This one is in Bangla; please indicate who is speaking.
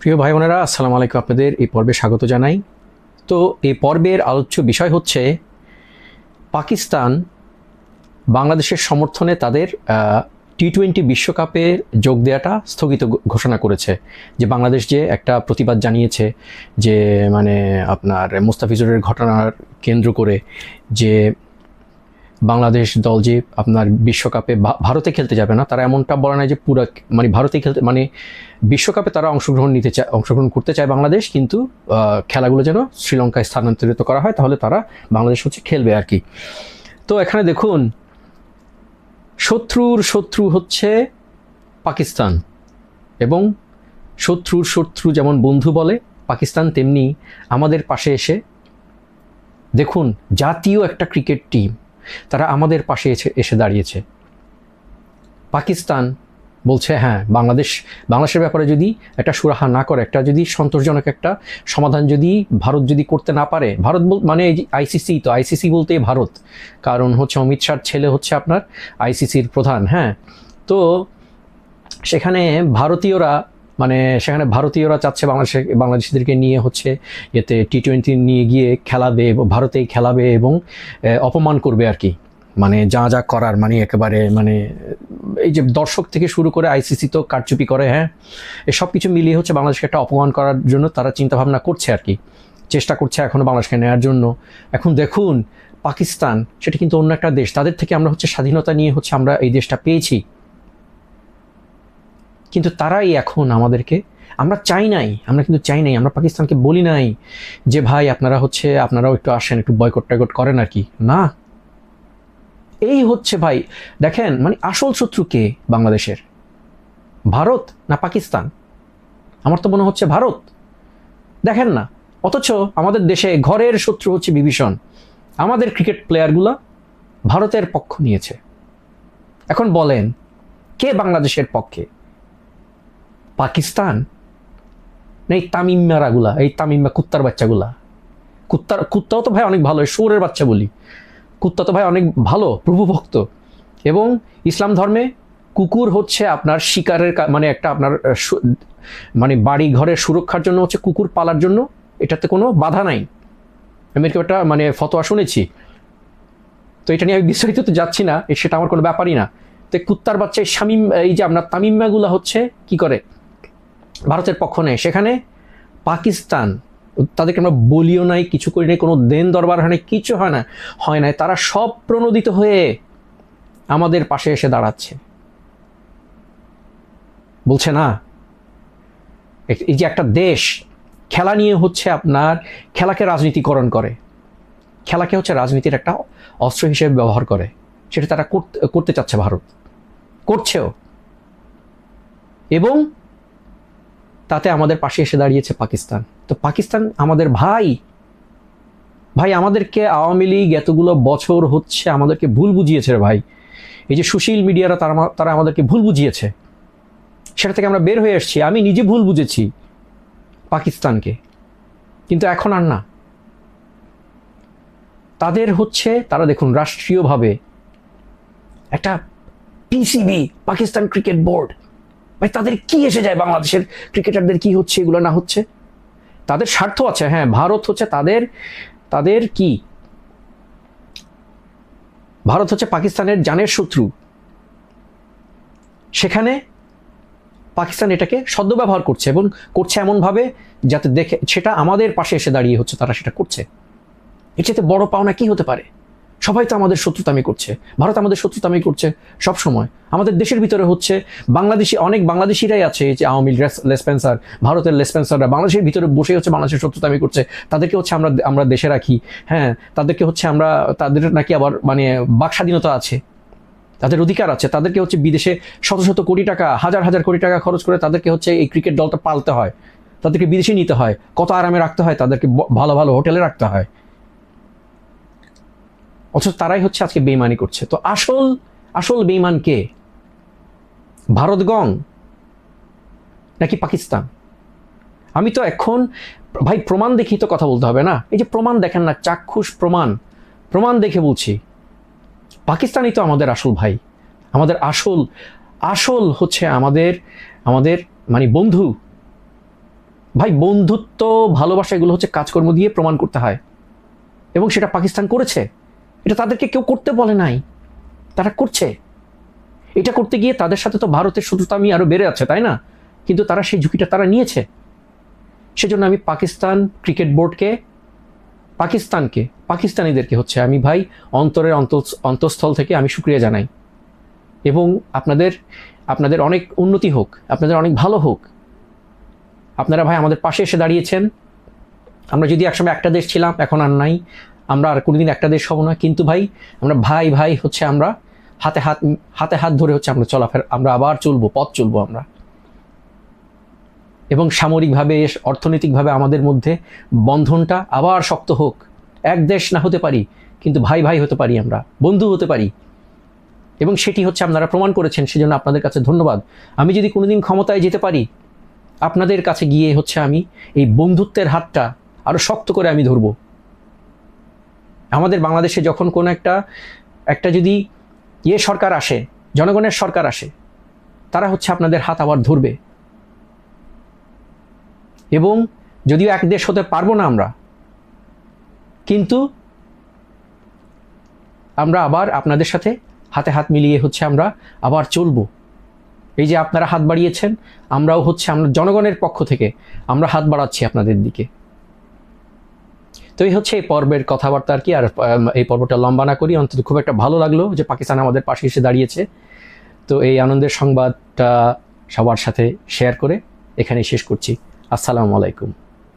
Speaker 1: প্রিয় ভাই বোনেরা, আসসালামু আলাইকুম আপনাদের এই পর্বে স্বাগত জানাই। তো এই পর্বের আলোচ্য বিষয় হচ্ছে পাকিস্তান বাংলাদেশের সমর্থনে তাদের টি টোয়েন্টি বিশ্বকাপে যোগ দেওয়াটা স্থগিত ঘোষণা করেছে। যে বাংলাদেশ যে একটা প্রতিবাদ জানিয়েছে যে মানে আপনার মুস্তাফিজুরের ঘটনার কেন্দ্র করে যে বাংলাদেশ দল যে আপনার বিশ্বকাপে ভারতে খেলতে যাবে না, তারা এমনটা বলে না যে পুরো মানে ভারতে খেলতে মানে বিশ্বকাপে তারা অংশগ্রহণ নিতে চায় অংশগ্রহণ করতে চায় বাংলাদেশ, কিন্তু খেলাগুলো যেন শ্রীলঙ্কায় স্থানান্তরিত করা হয়, তাহলে তারা বাংলাদেশ হচ্ছে খেলবে আর কি। তো এখানে দেখুন, শত্রুর শত্রু হচ্ছে পাকিস্তান এবং শত্রুর শত্রু যেমন বন্ধু বলে পাকিস্তান, তেমনি আমাদের পাশে এসে দেখুন, জাতীয় একটা ক্রিকেট টিম তারা আমাদের পাশে এসে এসে দাঁড়িয়েছে। পাকিস্তান বলছে হ্যাঁ বাংলাদেশ, বাংলাদেশের ব্যাপারে যদি একটা সুরাহা না করে, একটা যদি সন্তোষজনক একটা সমাধান যদি ভারত যদি করতে না পারে, ভারত বল মানে আইসিসি তো আইসিসি বলতে ভারত। কারণ হচ্ছে অমিত শাহর ছেলে হচ্ছে আপনার আইসিসির প্রধান হ্যাঁ। তো সেখানে ভারতীয়রা মানে সেখানে ভারতীয়রা চাচ্ছে বাংলাদেশে বাংলাদেশিদেরকে নিয়ে হচ্ছে এতে টি টোয়েন্টি নিয়ে গিয়ে খেলাবে ভারতেই খেলাবে এবং অপমান করবে আর কি। মানে যা যা করার মানে একেবারে মানে এই যে দর্শক থেকে শুরু করে আইসিসি তো কারচুপি করে হ্যাঁ? এসব কিছু মিলিয়ে হচ্ছে বাংলাদেশকে একটা অপমান করার জন্য তারা চিন্তাভাবনা করছে আর কি। চেষ্টা করছে এখনও বাংলাদেশকে নেওয়ার জন্য। এখন দেখুন, পাকিস্তান সেটা কিন্তু অন্য একটা দেশ। তাদের থেকে আমরা হচ্ছে স্বাধীনতা নিয়ে হচ্ছে আমরা এই দেশটা পেয়েছি। কিন্তু তারাই এখন আমাদেরকে, আমরা চাই নাই, আমরা কিন্তু চাই নাই, আমরা পাকিস্তানকে বলি নাই যে, ভাই, আপনারা হচ্ছে, আপনারাও একটু আসেন, একটু বয়কট টয়কট করেন আর কি না। এই হচ্ছে ভাই, দেখেন মানে আসল শত্রু কে বাংলাদেশের? ভারত না পাকিস্তান? আমার তো মনে হচ্ছে ভারত। দেখেন না, অথচ আমাদের দেশে ঘরের শত্রু হচ্ছে বিভীষণ। আমাদের ক্রিকেট প্লেয়ারগুলা ভারতের পক্ষ নিয়েছে। এখন বলেন, কে বাংলাদেশের পক্ষে? পাকিস্তান? না, এই তামিম্মারাগুলা এই তামিম্মা কুত্তার বাচ্চাগুলা। কুত্তার, কুত্তাও তো ভাই অনেক ভালো সুরের বাচ্চা বলি। কুত্তা তো ভাই অনেক ভালো, প্রভুভক্ত। এবং ইসলাম ধর্মে কুকুর হচ্ছে আপনার শিকারের মানে একটা আপনার মানে বাড়ি ঘরের সুরক্ষার জন্য হচ্ছে কুকুর পালার জন্য এটাতে কোনো বাধা নাই। আমি এরকম একটা মানে ফতোয়া শুনেছি। তো এটা নিয়ে আমি বিস্তারিত তো যাচ্ছি না সেটা আমার কোনো ব্যাপারই না। তো কুত্তার বাচ্চা এই শামিম, এই যে আপনার তামিম্মাগুলা হচ্ছে কি করে? ভারতের পক্ষ নেয় সেখানে পাকিস্তান, তাদেরকে আমরা বলিও নাই, কিছু করি নাই, কোনো দেন দরবার হয় না কিছু হয় না, হয় নাই। তারা সব প্রণোদিত হয়ে আমাদের পাশে এসে দাঁড়াচ্ছে। বলছে, না, এই- যে একটা দেশ, খেলা নিয়ে হচ্ছে আপনার, খেলাকে রাজনীতিকরণ করে। খেলাকে হচ্ছে রাজনীতির একটা অস্ত্র হিসেবে ব্যবহার করে। সেটা তারা করতে চাচ্ছে ভারত। করছেও। এবং তাতে আমাদের পাশে এসে দাঁড়িয়েছে পাকিস্তান। তো পাকিস্তান আমাদের ভাই। ভাই, আমাদেরকে আওয়ামী লীগ এতগুলো বছর হচ্ছে আমাদেরকে ভুল বুঝিয়েছে রে ভাই। এই যে সুশীল মিডিয়ারা তারা তারা আমাদেরকে ভুল বুঝিয়েছে। সেটা থেকে আমরা বের হয়ে এসেছি আমি নিজে ভুল বুঝেছি পাকিস্তানকে। কিন্তু এখন আর না। তাদের হচ্ছে, তারা দেখুন, রাষ্ট্রীয়ভাবে একটা পিসিবি পাকিস্তান ক্রিকেট বোর্ড ভাই, তাদের কি এসে যায় বাংলাদেশের ক্রিকেটারদের কি হচ্ছে, এগুলো না হচ্ছে? তাদের স্বার্থ আছে হ্যাঁ ভারত হচ্ছে তাদের তাদের কি? ভারত হচ্ছে পাকিস্তানের জানের শত্রু। সেখানে পাকিস্তান এটাকে সদ্ব্যবহার করছে এবং করছে এমনভাবে যাতে দেখে, সেটা আমাদের পাশে এসে দাঁড়িয়ে হচ্ছে, তারা সেটা করছে। এর চেয়ে বড় পাওনা কি হতে পারে? সবাই তো আমাদের শত্রুতামি করছে। ভারত আমাদের শত্রুতামি করছে সব সময় আমাদের দেশের ভিতরে হচ্ছে বাংলাদেশি, অনেক বাংলাদেশিরাই আছে যে আওয়ামী লেসপেন্সার, ভারতের লেসপেন্সাররা। বাংলাদেশের ভিতরে বসে হচ্ছে বাংলাদেশের শত্রুতামি করছে। তাদেরকে হচ্ছে আমরা আমরা দেশে রাখি। হ্যাঁ তাদেরকে হচ্ছে আমরা, তাদের নাকি আবার মানে বাক স্বাধীনতা আছে। তাদের অধিকার আছে। তাদেরকে হচ্ছে বিদেশে শত শত কোটি টাকা, হাজার হাজার কোটি টাকা খরচ করে তাদেরকে হচ্ছে এই ক্রিকেট দলটা পালতে হয়। তাদেরকে বিদেশে নিতে হয়। কত আরামে রাখতে হয় তাদেরকে ভালো ভালো হোটেলে রাখতে হয়। অথচ তারাই হচ্ছে আজকে বেইমানি করছে। তো আসল আসল বেইমান কে? ভারতগণ নাকি পাকিস্তান? আমি তো এখন, ভাই, প্রমাণ দেখেই তো কথা বলতে হবে না? এই যে প্রমাণ দেখেন না, চাক্ষুষ প্রমাণ। প্রমাণ দেখে বলছি, পাকিস্তানই তো আমাদের আসল ভাই। আমাদের আসল আসল হচ্ছে আমাদের আমাদের মানে বন্ধু। ভাই, বন্ধুত্ব, ভালোবাসা, এগুলো হচ্ছে কাজকর্ম দিয়ে প্রমাণ করতে হয়। এবং সেটা পাকিস্তান করেছে। এটা তাদেরকে কেউ করতে বলে নাই। তারা করছে। এটা করতে গিয়ে তাদের সাথে তো ভারতের শত্রুতামি আরও বেড়ে আছে, তাই না? কিন্তু তারা সেই ঝুঁকিটা তারা নিয়েছে। সেজন্য আমি পাকিস্তান ক্রিকেট বোর্ডকে, পাকিস্তানকে, পাকিস্তানিদেরকে হচ্ছে আমি ভাই অন্তরের অন্ত অন্তঃস্থল থেকে আমি শুক্রিয়া জানাই। এবং আপনাদের আপনাদের অনেক উন্নতি হোক, আপনাদের অনেক ভালো হোক। আপনারা ভাই আমাদের পাশে এসে দাঁড়িয়েছেন। আমরা যদি একসময় একটা দেশ ছিলাম, এখন আর নাই। আমরা আর কোনোদিন একটা দেশ হব না। কিন্তু ভাই, আমরা ভাই ভাই হচ্ছে আমরা। হাতে হাত হাতে হাত ধরে হচ্ছে আমরা চলাফেরা, আমরা আবার চলবো, পথ চলবো আমরা। এবং সামরিকভাবে, অর্থনৈতিকভাবে আমাদের মধ্যে বন্ধনটা আবার শক্ত হোক। এক দেশ না হতে পারি, কিন্তু ভাই ভাই হতে পারি আমরা, বন্ধু হতে পারি। এবং সেটি হচ্ছে আপনারা প্রমাণ করেছেন, সেজন্য আপনাদের কাছে ধন্যবাদ। আমি যদি কোনোদিন ক্ষমতায় যেতে পারি, আপনাদের কাছে গিয়ে হচ্ছে আমি এই বন্ধুত্বের হাতটা আরও শক্ত করে আমি ধরব। আমাদের বাংলাদেশে যখন কোনো একটা একটা যদি ইয়ে সরকার আসে, জনগণের সরকার আসে, তারা হচ্ছে আপনাদের হাত আবার ধরবে। এবং যদিও এক দেশ হতে পারব না আমরা, কিন্তু আমরা আবার আপনাদের সাথে হাতে হাত মিলিয়ে হচ্ছে আমরা আবার চলবো। এই যে আপনারা হাত বাড়িয়েছেন, আমরাও হচ্ছে আমরা জনগণের পক্ষ থেকে আমরা হাত বাড়াচ্ছি আপনাদের দিকে। তো এই হচ্ছে এই পর্বের কথাবার্তা আর কি। আর এই পর্বটা লম্বা না করি, অন্তত খুব একটা ভালো লাগল যে পাকিস্তান আমাদের পাশে এসে দাঁড়িয়েছে। তো এই আনন্দের সংবাদটা সবার সাথে শেয়ার করে এখানেই শেষ করছি। আসসালামু আলাইকুম।